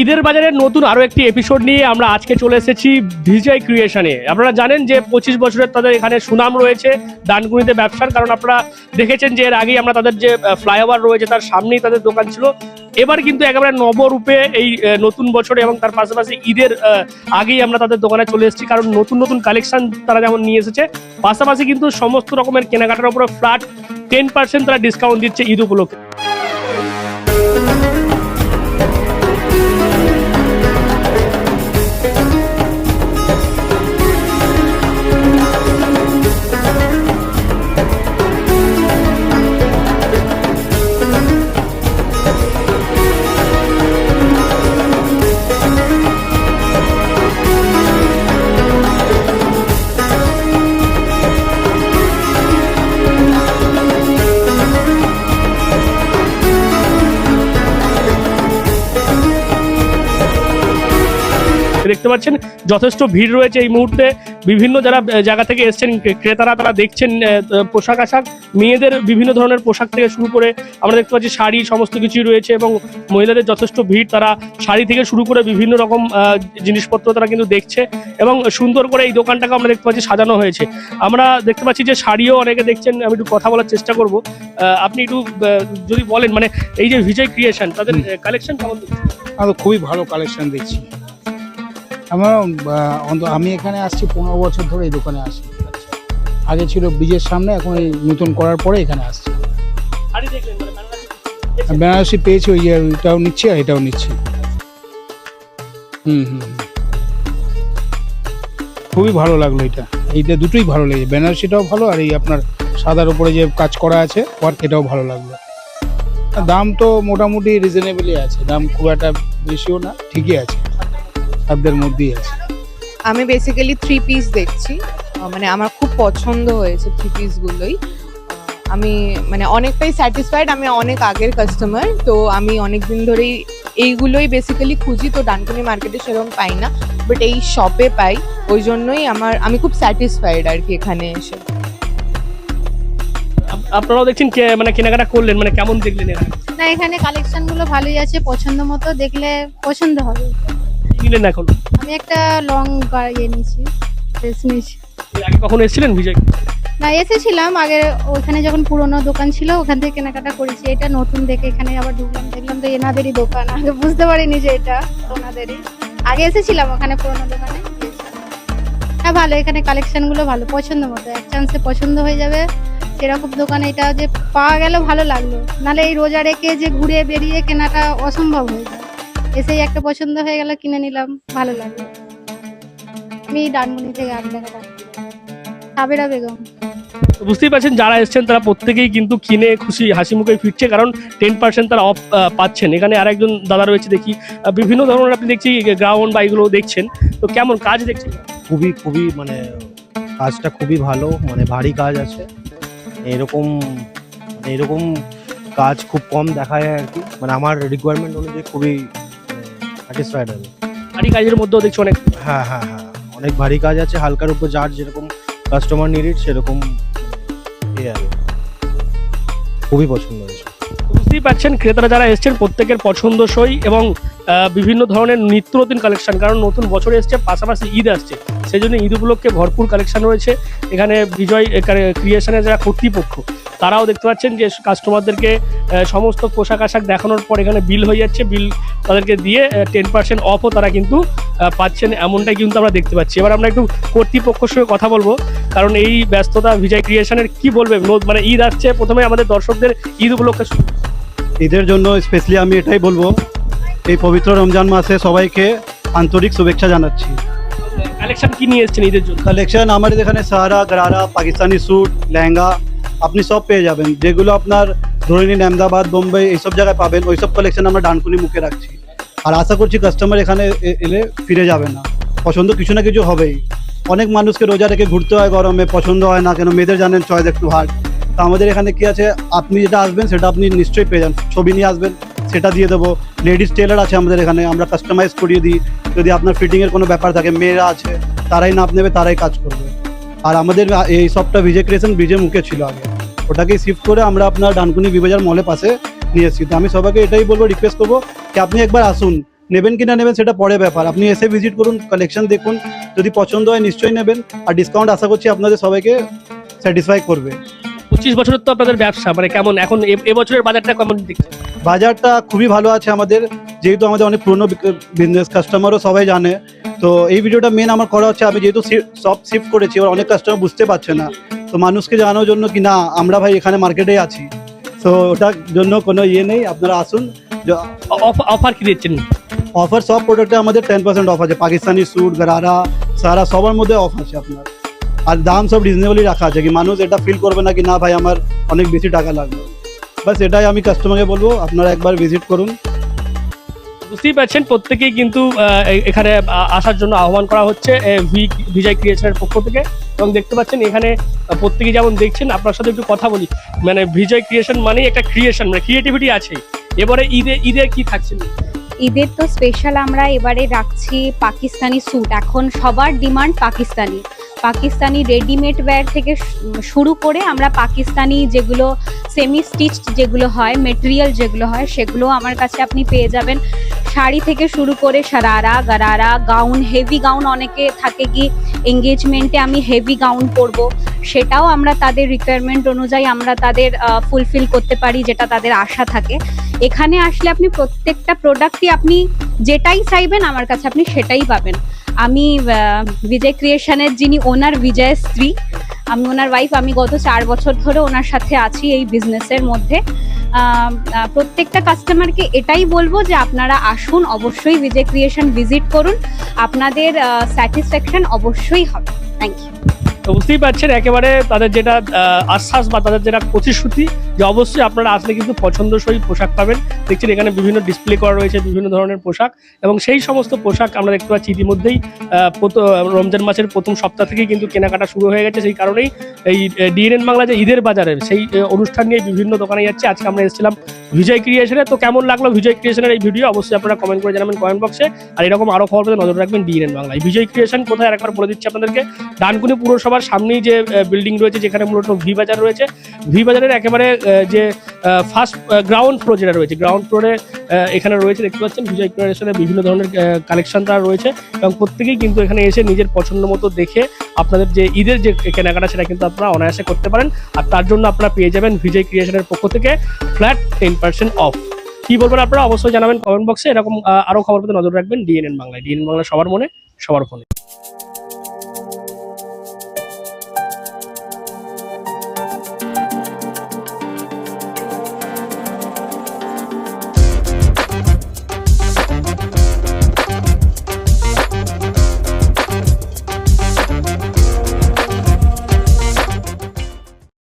ঈদের বাজারের নতুন আরও একটি এপিসোড নিয়ে আমরা আজকে চলে এসেছি ভিজয় ক্রিয়েশনে আপনারা জানেন যে পঁচিশ বছরের তাদের এখানে সুনাম রয়েছে দানগুনিতে ব্যবসার, কারণ আপনারা দেখেছেন যে এর আগেই আমরা তাদের যে ফ্লাইওভার রয়েছে তার সামনেই তাদের দোকান ছিল। এবার কিন্তু একেবারে নবরূপে এই নতুন বছরে এবং তার পাশাপাশি ঈদের আগেই আমরা তাদের দোকানে চলে এসেছি, কারণ নতুন নতুন কালেকশন তারা যেমন নিয়ে এসেছে, পাশাপাশি কিন্তু সমস্ত রকমের কেনাকাটার উপরে ফ্ল্যাট টেন পার্সেন্ট তারা ডিসকাউন্ট দিচ্ছে ঈদ উপলক্ষে। দেখতে পাচ্ছেন। যথেষ্ট ভিড় রয়েছে এই মুহূর্তে। বিভিন্ন যারা জায়গা থেকে এসছেন ক্রেতারা তারা দেখছেন পোশাক আশাক। মেয়েদের বিভিন্ন ধরনের পোশাক থেকে শুরু করে আমরা দেখতে পাচ্ছি শাড়ি সমস্ত কিছুই রয়েছে এবং মহিলাদের যথেষ্ট ভিড়। তারা শাড়ি থেকে শুরু করে বিভিন্ন রকম জিনিসপত্র তারা কিন্তু দেখছে এবং সুন্দর করে এই দোকানটাকে আমরা দেখতে পাচ্ছি সাজানো হয়েছে। আমরা দেখতে পাচ্ছি যে শাড়িও অনেকে দেখছেন আমি একটু কথা বলার চেষ্টা করব। আহ, আপনি একটু যদি বলেন মানে এই যে ভিজয় ক্রিয়েশন তাদের কালেকশন কেমন? আমি খুবই ভালো কালেকশন দেখছি। আমার অন্ত- আমি এখানে আসছি পনেরো বছর ধরে এই দোকানে আসি আগে ছিল ব্রিজের সামনে এখন এই নতুন করার পরে এখানে আসছি। শাড়ি মানে বেনারসি পেয়েছি ওই এটাও নিচ্ছি আর এটাও নিচ্ছি। হুম হুম হুম। খুবই ভালো লাগল এটা। এইটা দুটোই ভালো লেগেছে। বেনারসিটাও ভালো আর এই আপনার সাদার উপরে যে কাজ করা আছে ওয়ার্ক এটাও ভালো লাগল। দাম তো মোটামুটি রিজনেবলই আছে। দাম খুব একটা বেশিও না ঠিকই আছে। সাধ্যের মধ্যেই আছে। আমি বেসিক্যালি থ্রি পিস দেখছি। মানে আমার খুব পছন্দ হয়েছে থ্রি পিসগুলোই আমি মানে অনেকটাই স্যাটিসফাইড আমি অনেক আগের কাস্টমার তো আমি অনেক দিন ধরেই এইগুলোই বেসিক্যালি খুঁজি তো ডানকুনি মার্কেটে সেরকম পাই না বাট এই শপে পাই। ওই জন্যই আমার আমি খুব স্যাটিসফাইড আর কি এখানে এসে। আপ- আপনারাও দেখছেন কে- মানে কেনাকাটা করলেন মানে কেমন দেখলেন এরা? না এখানে কালেকশনগুলো ভালোই আছে পছন্দ মতো দেখলে পছন্দ হবে। নিলেন এখন? আমি একটা লং ইয়ে নিয়েছি ড্রেস নিয়েছি আগে কখনো এসেছিলেন বিজয়? না এসেছিলাম আগে ওখানে যখন পুরোনো দোকান ছিল ওখান থেকে কেনাকাটা করেছি। এটা নতুন দেখে এখানে আবার ঢুকলাম দেখলাম তো এনাদেরই দোকান। আগে বুঝতে পারিনি যে এটা ওনাদেরই। আগে এসেছিলাম ওখানে পুরোনো দোকানে। হ্যাঁ ভালো এখানে কালেকশনগুলো ভালো পছন্দ মতো। এক চান্সে পছন্দ হয়ে যাবে। সেরকম দোকানে এটা যে পাওয়া গেল ভালো লাগল। নাহলে এই রোজা রেখে যে ঘুরে বেরিয়ে কেনাটা অসম্ভব হয়ে যায় এসেই একটা পছন্দ হয়ে গেল কিনে নিলাম ভালো লাগল। আমি ডানমুনি থেকে আট টাকা সাবেরা বেগম। বুঝতেই পারছেন যারা এসছেন তারা প্রত্যেকেই কিন্তু কিনে খুশি হাসি মুখে ফিরছে কারণ টেন পার্সেন্ট তারা অফ পাচ্ছেন। এখানে আর একজন দাদা রয়েছে দেখি বিভিন্ন ধরনের আপনি দেখছি গ্রাউন্ড বা এগুলো দেখছেন। তো কেমন কাজ দেখছেন? খুবই খুবই মানে কাজটা খুবই ভালো মানে ভারী কাজ আছে। এরকম মানে এরকম কাজ খুব কম দেখা যায় আর কি। মানে আমার রিকোয়ারমেন্ট অনুযায়ী খুবই স্যাটিসফাইড হবে বাড়ি কাজের মধ্যেও দেখছি অনেক হ্যাঁ হ্যাঁ হ্যাঁ। অনেক ভারী কাজ আছে হালকার উপর যার যেরকম কাস্টমার নিডিড সেরকম ইয়ে হবে খুবই পছন্দ হয়েছে। বুঝতেই পারছেন ক্রেতারা যারা এসেছেন প্রত্যেকের পছন্দসই এবং বিভিন্ন ধরনের নিত্য নতুন কালেকশন কারণ নতুন বছর এসছে পাশাপাশি ঈদ আসছে। সেই জন্য ঈদ উপলক্ষে ভরপুর কালেকশন রয়েছে। এখানে বিজয় ক্রিয়েশনের যারা কর্তৃপক্ষ তারাও দেখতে পাচ্ছেন যে কাস্টমারদেরকে সমস্ত পোশাক আশাক দেখানোর পর এখানে বিল হয়ে যাচ্ছে। বিল তাদেরকে দিয়ে টেন পার্সেন্ট অফও তারা কিন্তু পাচ্ছেন। এমনটাই কিন্তু আমরা দেখতে পাচ্ছি। এবার আমরা একটু কর্তৃপক্ষের সঙ্গে কথা বলব। কারণ এই ব্যস্ততা বিজয় ক্রিয়েশনের কি বলবে? মানে ঈদ আসছে প্রথমে আমাদের দর্শকদের ঈদ উপলক্ষে শুরু। ঈদের জন্য স্পেশালি আমি এটাই বলব এই পবিত্র রমজান মাসে সবাইকে আন্তরিক শুভেচ্ছা জানাচ্ছি। কালেকশন কি নিয়ে এসেছেন ঈদের জন্য? কালেকশন আমাদের এখানে সাহারা গরারা পাকিস্তানি স্যুট লেহেঙ্গা আপনি সব পেয়ে যাবেন। যেগুলো আপনার ধরে নিন আহমেদাবাদ বোম্বে এইসব জায়গায় পাবেন, ওইসব কালেকশন আমরা ডানকুনি মুখে রাখছি। আর আশা করছি কাস্টমার এখানে এলে ফিরে যাবে না। পছন্দ কিছু না কিছু হবেই। অনেক মানুষকে রোজা রেখে ঘুরতে হয় গরমে, পছন্দ হয় না কেন, মেয়েদের জানেন চয়েস একটু হার্ড তো আমাদের এখানে কি আছে? আপনি যেটা আসবেন, সেটা আপনি নিশ্চয়ই পেয়ে যান। ছবি নিয়ে আসবেন, সেটা দিয়ে দেবো। লেডিস টেলার আছে আমাদের এখানে, আমরা কাস্টমাইজ করিয়ে দিই। যদি আপনার ফিটিংয়ের কোনো ব্যাপার থাকে, মেয়েরা আছে, তারাই নাপ নেবে, তারাই কাজ করবে। আর আমাদের এই সবটা ভিজে ক্রিয়েশন ব্রিজের মুখে ছিল আগে। ওটাকে শিফট করে আমরা আপনার ডানকুনি বিবাজার মলের পাশে নিয়ে এসেছি। তো আমি সবাইকে এটাই বলব রিকোয়েস্ট করব কি আপনি একবার আসুন। নেবেন কি না নেবেন সেটা পরে ব্যাপার। আপনি এসে ভিজিট করুন কালেকশন দেখুন। যদি পছন্দ হয় নিশ্চয়ই নেবেন। আর ডিসকাউন্ট আশা করছি আপনাদের সবাইকে স্যাটিসফাই করবে। পঁচিশ বছরের তো আপনাদের ব্যবসা মানে কেমন এখন এবছরের বাজারটা কেমন দেখছেন বাজারটা খুবই ভালো আছে আমাদের যেহেতু আমাদের অনেক পুরনো বিজনেস কাস্টমারও সবাই জানে। তো এই ভিডিওটা মেন আমার করা হচ্ছে আমি যেহেতু সব শিফট করেছি এবার অনেক কাস্টমার বুঝতে পারছে না। তো মানুষকে জানানোর জন্য কি না আমরা ভাই এখানে মার্কেটে আছি। তো ওটার জন্য কোনো ইয়ে নেই আপনারা আসুন। অফার কি দিচ্ছেন? অফার সব প্রোডাক্টে আমাদের টেন পার্সেন্ট অফ আছে। পাকিস্তানি স্যুট গারারা সারা সবার মধ্যে অফ আছে আপনার। আর দাম সব রিজনেবলই রাখা আছে কি মানুষ এটা ফিল করবে না কি না ভাই আমার অনেক বেশি টাকা লাগবে। বাস এটাই আমি কাস্টমারকে বলব আপনারা একবার ভিজিট করুন। বুঝতেই পারছেন প্রত্যেকেই কিন্তু আহ, এখানে আসার জন্য আহ্বান করা হচ্ছে এ, ভি বিজয় ক্রিয়েশনের পক্ষ থেকে। এবং দেখতে পাচ্ছেন এখানে প্রত্যেকে যেমন দেখছেন আপনার সাথে একটু কথা বলি। মানে বিজয় ক্রিয়েশন মানে একটা ক্রিয়েশন মানে ক্রিয়েটিভিটি আছে। এবারে ঈদে ঈদে কি থাকছে? ঈদের তো স্পেশাল আমরা এবারে রাখছি পাকিস্তানি স্যুট এখন সবার demand Pakistani. Pakistani readymade wear থেকে শুরু করে আমরা পাকিস্তানি যেগুলো সেমি স্টিচড যেগুলো হয় মেটেরিয়াল যেগুলো হয়, সেগুলো আমার কাছে আপনি পেয়ে যাবেন। শাড়ি থেকে শুরু করে sharara, gharara gown heavy gown অনেকে থাকে কি এঙ্গেজমেন্টে আমি হেভি গাউন পরব। সেটাও আমরা তাদের রিকোয়ারমেন্ট অনুযায়ী আমরা তাদের ফুলফিল করতে পারি যেটা তাদের আশা থাকে। এখানে আসলে আপনি প্রত্যেকটা প্রোডাক্টই আপনি যেটাই চাইবেন আমার কাছে আপনি সেটাই পাবেন। আমি বিজয় ক্রিয়েশনের যিনি ওনার বিজয়ের স্ত্রী, আমি ওনার ওয়াইফ আমি গত চার বছর ধরে ওনার সাথে আছি এই বিজনেসের মধ্যে। প্রত্যেকটা কাস্টমারকে এটাই বলব যে আপনারা আসুন, অবশ্যই বিজয় ক্রিয়েশন ভিজিট করুন। আপনাদের স্যাটিসফ্যাকশন অবশ্যই হবে। থ্যাংক ইউ বুঝতেই পারছেন, একেবারে তাদের যেটা আশ্বাস বা তাদের যেটা প্রতিশ্রুতি যে অবশ্যই আপনারা আসলে কিন্তু পছন্দসই পোশাক পাবেন। দেখছেন এখানে বিভিন্ন ডিসপ্লে করা রয়েছে, বিভিন্ন ধরনের পোশাক এবং সেই সমস্ত পোশাক আমরা দেখতে পাচ্ছি ইতিমধ্যেই রমজান মাসের প্রথম সপ্তাহ থেকেই কিন্তু কেনাকাটা শুরু হয়ে গেছে। সেই কারণেই এই ডিএনএন বাংলা যে ঈদের বাজারের সেই অনুষ্ঠান নিয়ে বিভিন্ন দোকানে যাচ্ছে। আজকে আমরা এসেছিলাম বিজয় ক্রিয়েশনে তো কেমন লাগল বিজয় ক্রিয়েশনের এই ভিডিও অবশ্যই আপনারা কমেন্ট করে জানাবেন কমেন্ট বক্সে আর এরকম আরও খবর নজর রাখবেন ডিএনএন বাংলায়। বিজয় ক্রিয়েশন কোথায় আরেকবার বলে দিচ্ছি আপনাদেরকে। ডানকুনি পুরসভার সামনেই যে বিল্ডিং রয়েছে যেখানে মূলত ভি বাজার রয়েছে ভি বাজারের একেবারে যে ফার্স্ট গ্রাউন্ড ফ্লোর যেটা রয়েছে গ্রাউন্ড ফ্লোরে এখানে রয়েছে দেখতে পাচ্ছেন বিজয় ক্রিয়েশনের বিভিন্ন ধরনের কালেকশন তারা রয়েছে এবং প্রত্যেকেই কিন্তু এখানে এসে নিজের পছন্দ মতো দেখে আপনাদের যে ঈদের যে কেনাকাটা সেটা কিন্তু আপনারা অনায়াসে করতে পারেন। আর তার জন্য আপনারা পেয়ে যাবেন বিজয় ক্রিয়েশনের পক্ষ থেকে ফ্ল্যাট টেন পার্সেন্ট অফ কি বলবেন আপনারা? অবশ্যই জানাবেন কমেন্ট বক্সে এরকম আহ, আরও খবর পেতে নজর রাখবেন। ডিএনএন বাংলায়। ডিএনএন বাংলা সবার মনে সবার ফোনে।